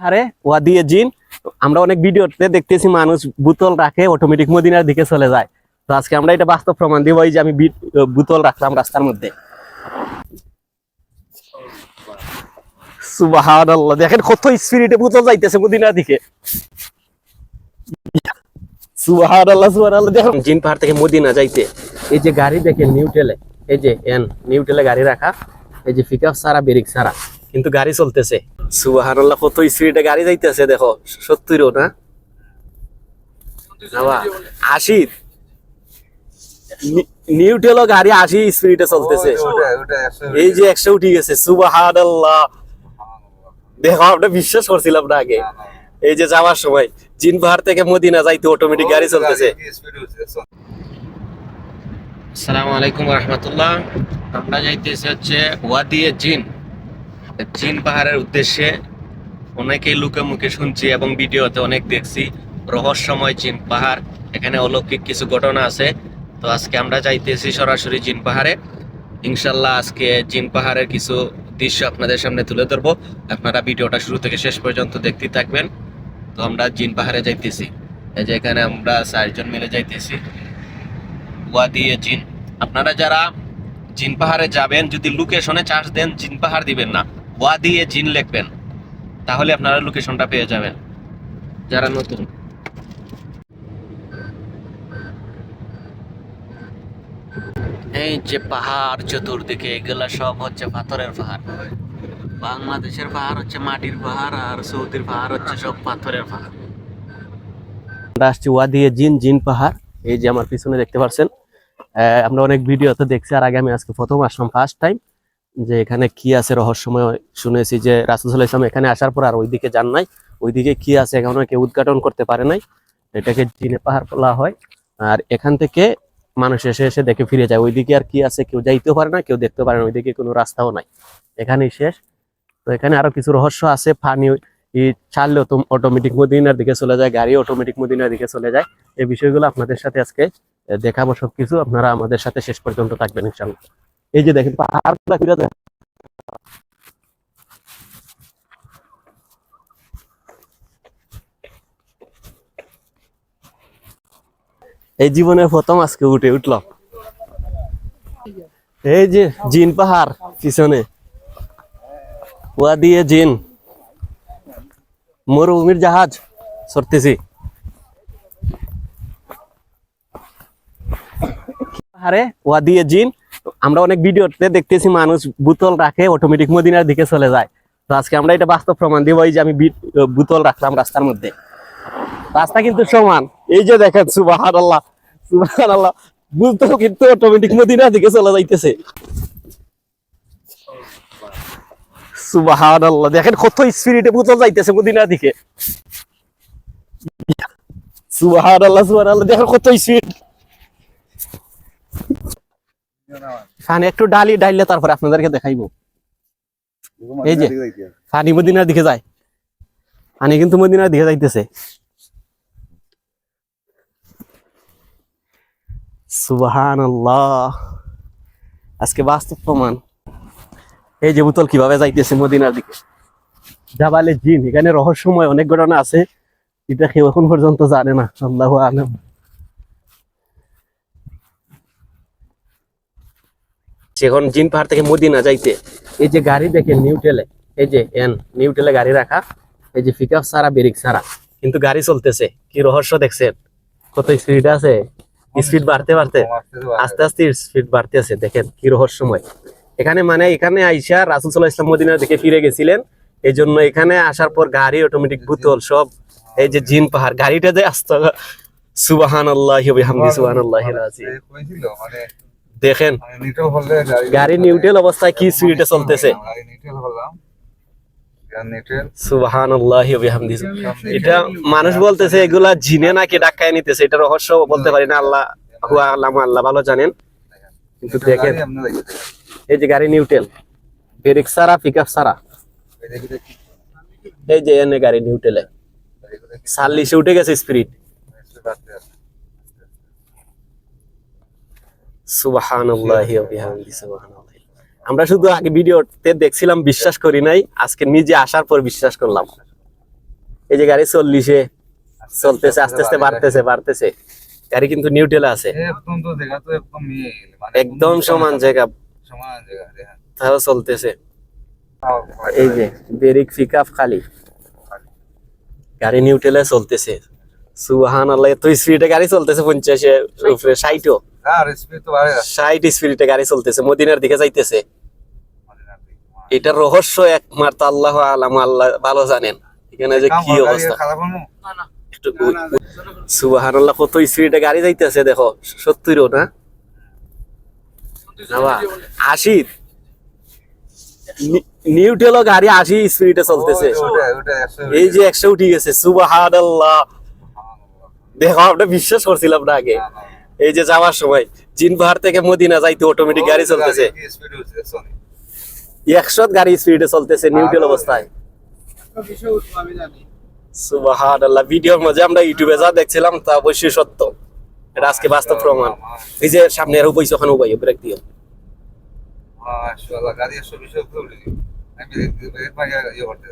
আরে, ওয়া দিয়ে জিন। আমরা অনেক ভিডিওতে দেখতেছি মানুষ বোতল রাখে অটোমেটিক মদিনার দিকে চলে যায়। তো আজকে আমরা এটা বাস্তব প্রমাণ দিব যে আমি বোতল রাখলাম রাস্তার মধ্যে। দেখেন কত স্পিরিটে যাইতেছে মদিনার দিকে। জিন পাহাড় থেকে মদিনা যাইতে, এই যে গাড়ি নিউটেলে, এই যে এন, নিউটেলে গাড়ি রাখা, এই যে সারা ব্রেক সারা কিন্তু গাড়ি চলতেছে। সুবহানাল্লাহ কত স্পিডে গাড়ি যাইতেছে দেখো সত্তরও না? আশি। নিউটেলও গাড়ি আশি স্পিডে চলতেছে। এই যে একশো উঠে গেছে সুবহানাল্লাহ। দেখো আমরা বিশ্বাস করছিলাম না আগে। এই যে যাওয়ার সময় জিন পাহাড় থেকে মদিনা যাইতে অটোমেটিক গাড়ি চলতেছে। আসসালামু আলাইকুম রহমতুল্লাহ। আমরা যাইতেছি হচ্ছে ওয়াদিয়ে জিন। জিন পাহাড়ের উদ্দেশ্যে অনেকেই লুকে মুখে শুনছি এবং ভিডিওতে অনেক দেখছি। রহস্যময় জিন পাহাড়, এখানে অলৌকিক কিছু ঘটনা আছে। তো আজকে আমরা যাইতেছি সরাসরি জিন পাহাড়ে। ইনশাল্লাহ আজকে জিন পাহাড়ের কিছু দৃশ্য আপনাদের সামনে তুলে ধরবো। আপনারা ভিডিওটা শুরু থেকে শেষ পর্যন্ত দেখতে থাকবেন। তো আমরা জিন পাহাড়ে যাইতেছি। এই যে এখানে আমরা চারজন মিলে যাইতেছি। ওয়াদিয়ে জিন। আপনারা যারা জিন পাহাড়ে যাবেন, যদি লোকেশনে চার্জ দেন, জিন পাহাড় দিবেন না। ওয়াদিয়ে জিন লিখবেন। তাহলে আপনারা লোকেশনটা পেয়ে যাবেন। যারা নতুন। এই যে পাহাড় চতুর্দিকে, এগুলা সব হচ্ছে পাথরের পাহাড়। বাংলাদেশের পাহাড় হচ্ছে মাটির পাহাড়, আর সৌদির পাহাড় হচ্ছে সব পাথরের পাহাড়। আসছি ওয়াদিয়ে জিন জিন পাহাড়। এই যে আমার পিছনে দেখতে পাচ্ছেন আমরা অনেক ভিডিওতে দেখছি, আর আগে আমি আজকে প্রথম আসলাম ফার্স্ট টাইম যে এখানে কি আছে রহস্যময় শুনেছি যে রাসুল ইসলাম এখানে আসার পর আর ওইদিকে যান নাই। ওইদিকে কি আছে এখনও কেউ উদ্ঘাটন করতে পারে নাই। এটাকে জিনে পাহাড় বলা হয়। আর এখান থেকে মানুষ এসে এসে দেখে ফিরে যায়। ওইদিকে আর কি আছে কেউ যাইতেও পারে না, কেউ দেখতে পারে না। ওইদিকে কোনো রাস্তাও নাই। এখানেই শেষ। তো এখানে আরও কিছু রহস্য আছে। ফানি ছাড়লেও তো অটোমেটিক মদিনার দিকে চলে যায়, গাড়ি অটোমেটিক মদিনার দিকে চলে যায়। এই বিষয়গুলো আপনাদের সাথে আজকে দেখাবো সবকিছু। আপনারা আমাদের সাথে শেষ পর্যন্ত থাকবেন ইনশাল্লাহ এই যে দেখেন পাহাড় ঘুরে দেখেন। এই জীবনের প্রথম আজকে উঠে উঠলাম এই যে জিন পাহাড় পিছনে। ওয়া দিয়ে জিন। মরুভূমির জাহাজ সরতেছি। পাহাড়ে ওয়া দিয়ে জিন। আমরা অনেক ভিডিওতে দেখতেছি মানুষ বোতল রাখে অটোমেটিক মদিনার দিকে চলে যায়। তো আজকে আমরা এটা বাস্তব প্রমাণ দিব, এই যে আমি বোতল রাখলাম রাস্তার মধ্যে। রাস্তা কিন্তু সমান। এই যে দেখেন সুবাহান আল্লাহ সুবাহান আল্লাহ বোতল কিন্তু অটোমেটিক মদিনার দিকে চলে যাইতেছে। সুবাহান আল্লাহ দেখেন কত স্পিরিটে বোতল যাইতেছে মদিনার দিকে। সুবাহান আল্লাহ সুবাহান আল্লাহ দেখেন কত স্পিড ফানি, একটু ডালি ডাইলে তারপরে আপনাদেরকে দেখাইবো। এই যে। ফানি মদিনার দিকে যায়। ফানি কিন্তু মদিনার দিকে যাইতেছে। আজকে বাস্তব প্রমাণ। এই যে বোতল কীভাবে যাইতেছে মদিনার দিকে। জাবালে জিন, এখানে রহস্যময় অনেক ঘটনা আছে। এটা কেউ এখন পর্যন্ত জানে না, আল্লাহ আলম। এখন জিন পাহাড় থেকে মদিনা যাইতে, এই যে গাড়ি দেখেন নিউটেলে এই যে এন নিউটেলে গাড়ি রাখা, এই যে পিকআপ সারা ব্রেক সারা কিন্তু গাড়ি চলতেছে, কি রহস্য দেখছেন? কত স্পিড আছে? স্পিড বাড়তে বাড়তে, আস্তে আস্তে স্পিড বাড়তে আছে, দেখেন কি রহস্যময়। এখানে মানে এখানে আইসা রাসুল সাল্লাহ ইসলাম মদিনার দিকে ফিরে গেছিলেন, এই জন্য এখানে আসার পর গাড়ি অটোমেটিক বোতল সব, এই যে জিন পাহাড়, গাড়িটা যে আসতে সুবাহান আল্লাহ সুবাহান আল্লাহ দেখেন, গাড়ি নিউট্রাল অবস্থায় কি স্পিডে চলতেছে? এটা মানুষ বলতেছে, এগুলা জিনে নাকি ডাক্কায় নিতেছে, এটা রহস্য বলতে পারি না, আল্লাহ আল্লাহ আল্লাহ ভালো জানেন। কিন্তু দেখেন, এই যে গাড়ি নিউটেল ব্রেক সারা পিক আপ সারা এই যে এনে গাড়ি নিউটেলে চাল্লিশে উঠে গেছে স্পিরিট সুবহানাল্লাহি আমরা শুধু আগে ভিডিওতে দেখছিলাম বিশ্বাস করি নাই আজকে নিজে আসার পর বিশ্বাস করলাম। এই যে গাড়ি চল্লিশে চলতেছে আস্তে আস্তে বাড়তেছে। বাড়তেছে গাড়ি কিন্তু নিউট্রেলে আছে। একদম মানে সমান জায়গা। দেখা তাও চলতেছে। এই যে ব্রেক পিক আপ খালি। গাড়ি নিউট্রেলে চলতেছে। সুহান আল্লাহ স্পিডে গাড়ি চলতেছে পঞ্চাশে উপরে ষাটও। ষাট স্পিডে গাড়ি চলতেছে মদিনার দিকে যাইতেছে। এটার রহস্য একমাত্র আল্লাহ আলাম আল্লাহ ভালো জানেন। এখানে যে কি অবস্থা? খারাপ হলো একটু সুবাহান আল্লাহ কত স্পিডে গাড়ি যাইতেছে দেখো। সত্তরও না? আশি। নিউটেলও গাড়ি আশি স্পিডে চলতেছে। এই যে একশো উঠে গেছে সুবাহান আল্লাহ দেখো আমরা বিশ্বাস করছিলাম না আগে। এই যে যাওয়ার সময় জিন পাহাড় থেকে মদিনা যাইতে অটোমেটিক গাড়ি চলতেছে? একশো গাড়ি স্পিডে চলতেছে নিউট্রেল অবস্থায়। সুবাহান আল্লাহ ভিডিওর মাঝে আমরা ইউটিউবে যা দেখছিলাম তা অবশ্যই সত্য। এটা আজকে বাস্তব প্রমাণ। এই যে সামনে আরও ওখানে উপায় ব্রেক দিও। মাশাআল্লাহ গাড়ি একশো বিশ আমি ব্রেক ইয়ে করতে